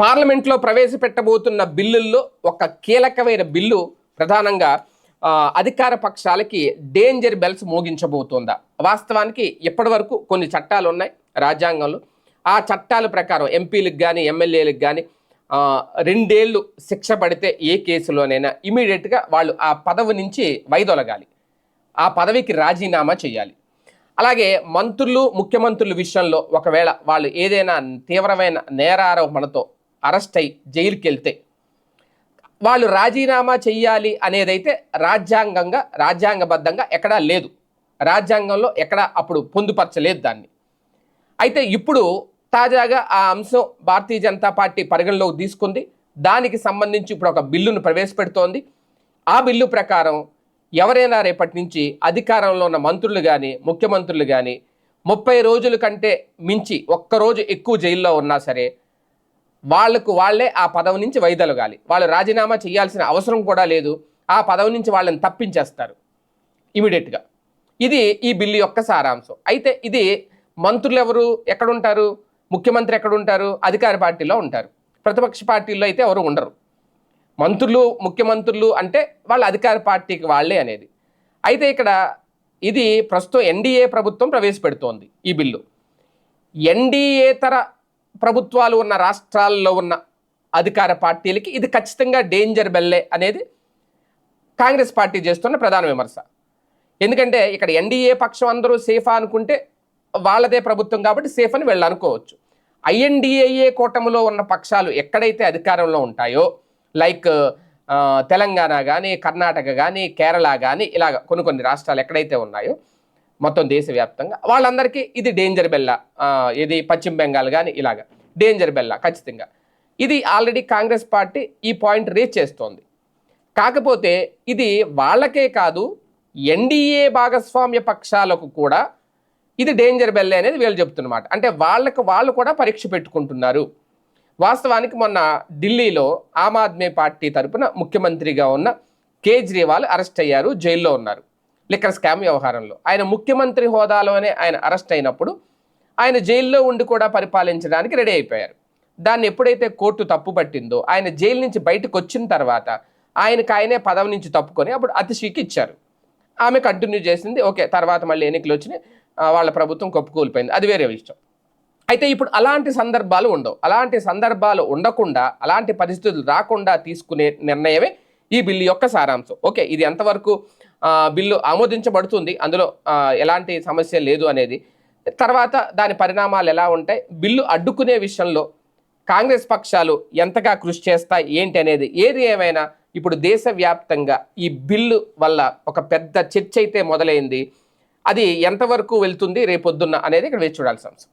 పార్లమెంట్లో ప్రవేశపెట్టబోతున్న బిల్లుల్లో ఒక కీలకమైన బిల్లు ప్రధానంగా అధికార పక్షాలకి డేంజర్ బెల్స్ మోగించబోతోందా. వాస్తవానికి ఇప్పటి వరకు కొన్ని చట్టాలు ఉన్నాయి రాజ్యాంగంలో. ఆ చట్టాల ప్రకారం ఎంపీలకు కానీ ఎమ్మెల్యేలకు కానీ రెండేళ్ళు శిక్ష పడితే ఏ కేసులోనైనా ఇమీడియట్గా వాళ్ళు ఆ పదవి నుంచి వైదొలగాలి. ఆ పదవికి రాజీనామా చేయాలి. అలాగే మంత్రులు ముఖ్యమంత్రుల విషయంలో ఒకవేళ వాళ్ళు ఏదైనా తీవ్రమైన నేరారోపణతో అరెస్ట్ అయి జైలుకి వెళ్తే వాళ్ళు రాజీనామా చెయ్యాలి అనేదైతే రాజ్యాంగంగా రాజ్యాంగబద్ధంగా ఎక్కడా లేదు. రాజ్యాంగంలో ఎక్కడా అప్పుడు పొందుపరచలేదు దాన్ని. అయితే ఇప్పుడు తాజాగా ఆ అంశం భారతీయ జనతా పార్టీ పరిగణలోకి తీసుకుంది. దానికి సంబంధించి ఇప్పుడు ఒక బిల్లును ప్రవేశపెడుతోంది. ఆ బిల్లు ప్రకారం ఎవరైనా రేపటి నుంచి అధికారంలో ఉన్న మంత్రులు కానీ ముఖ్యమంత్రులు కానీ ముప్పై రోజుల కంటే మించి ఒక్కరోజు ఎక్కువ జైల్లో ఉన్నా సరే వాళ్ళకు వాళ్ళే ఆ పదవి నుంచి వైదొలగాలి. వాళ్ళు రాజీనామా చేయాల్సిన అవసరం కూడా లేదు. ఆ పదవి నుంచి వాళ్ళని తప్పించేస్తారు. ఇమీడియట్గా. ఇది ఈ బిల్లు యొక్క సారాంశం. అయితే ఇది మంత్రులు ఎవరు ఎక్కడుంటారు? ముఖ్యమంత్రి ఎక్కడుంటారు? అధికార పార్టీలో ఉంటారు. ప్రతిపక్ష పార్టీల్లో అయితే ఎవరు ఉండరు. మంత్రులు ముఖ్యమంత్రులు అంటే వాళ్ళ అధికార పార్టీకి వాళ్ళే అనేది. అయితే ఇక్కడ ఇది ప్రస్తుతం ఎన్డీఏ ప్రభుత్వం ప్రవేశపెడుతోంది ఈ బిల్లు. ఎన్డీఏతర ప్రభుత్వాలు ఉన్న రాష్ట్రాల్లో ఉన్న అధికార పార్టీలకి ఇది ఖచ్చితంగా డేంజర్ బెల్లే అనేది కాంగ్రెస్ పార్టీ చేస్తున్న ప్రధాన విమర్శ. ఎందుకంటే ఇక్కడ ఎన్డీఏ పక్షం అందరూ సేఫా అనుకుంటే వాళ్ళదే ప్రభుత్వం కాబట్టి సేఫ్ అని వెళ్ళాలనుకోవచ్చు ఐఎన్డిఏఏ కూటమిలో ఉన్న పక్షాలు ఎక్కడైతే అధికారంలో ఉంటాయో లైక్ తెలంగాణ కానీ కర్ణాటక కానీ కేరళ కానీ ఇలాగ కొన్ని కొన్ని రాష్ట్రాలు ఎక్కడైతే ఉన్నాయో మొత్తం దేశవ్యాప్తంగా. వాళ్ళందరికీ ఇది డేంజర్ బెల్లా ఇది పశ్చిమ బెంగాల్ కానీ ఇలాగ. డేంజర్ బెల్లా ఖచ్చితంగా. ఇది ఆల్రెడీ కాంగ్రెస్ పార్టీ ఈ పాయింట్ రేజ్ చేస్తోంది. కాకపోతే ఇది వాళ్ళకే కాదు ఎన్డీఏ భాగస్వామ్య పక్షాలకు కూడా ఇది డేంజర్ బెల్లే అనేది వీళ్ళు చెప్తున్నమాట. అంటే వాళ్ళకు వాళ్ళు కూడా పరీక్ష పెట్టుకుంటున్నారు. వాస్తవానికి మొన్న ఢిల్లీలో ఆమ్ ఆద్మీ పార్టీ తరపున ముఖ్యమంత్రిగా ఉన్న కేజ్రీవాల్ అరెస్ట్ అయ్యారు జైల్లో ఉన్నారు. లిక్కర్ స్కామ్ వ్యవహారంలో. ఆయన ముఖ్యమంత్రి హోదాలోనే ఆయన అరెస్ట్ అయినప్పుడు ఆయన జైల్లో ఉండి కూడా పరిపాలించడానికి రెడీ అయిపోయారు. దాన్ని ఎప్పుడైతే కోర్టు తప్పు పట్టిందో ఆయన జైలు నుంచి బయటకు వచ్చిన తర్వాత ఆయనకు ఆయనే పదవి నుంచి తప్పుకొని అప్పుడు అతిశీకి ఇచ్చారు. ఆమె కంటిన్యూ చేసింది ఓకే తర్వాత మళ్ళీ ఎన్నికలు వచ్చినాయి వాళ్ళ ప్రభుత్వం కొప్పుకూలిపోయింది. అది వేరే విషయం. అయితే ఇప్పుడు అలాంటి సందర్భాలు ఉండవు. అలాంటి సందర్భాలు ఉండకుండా అలాంటి పరిస్థితులు రాకుండా తీసుకునే నిర్ణయమే ఈ బిల్లు యొక్క సారాంశం. ఓకే ఇది ఎంతవరకు బిల్లు ఆమోదించబడుతుంది. అందులో ఎలాంటి సమస్య లేదు అనేది. తర్వాత దాని పరిణామాలు ఎలా ఉంటాయి? బిల్లు అడ్డుకునే విషయంలో కాంగ్రెస్ పక్షాలు ఎంతగా కృషి చేస్తాయి? ఏంటి అనేది? ఏది ఏమైనా ఇప్పుడు దేశవ్యాప్తంగా ఈ బిల్లు వల్ల ఒక పెద్ద చర్చ అయితే మొదలైంది. అది ఎంతవరకు వెళ్తుంది? రేపొద్దున్న అనేది ఇక్కడ వేచి చూడాల్సిన అంశం.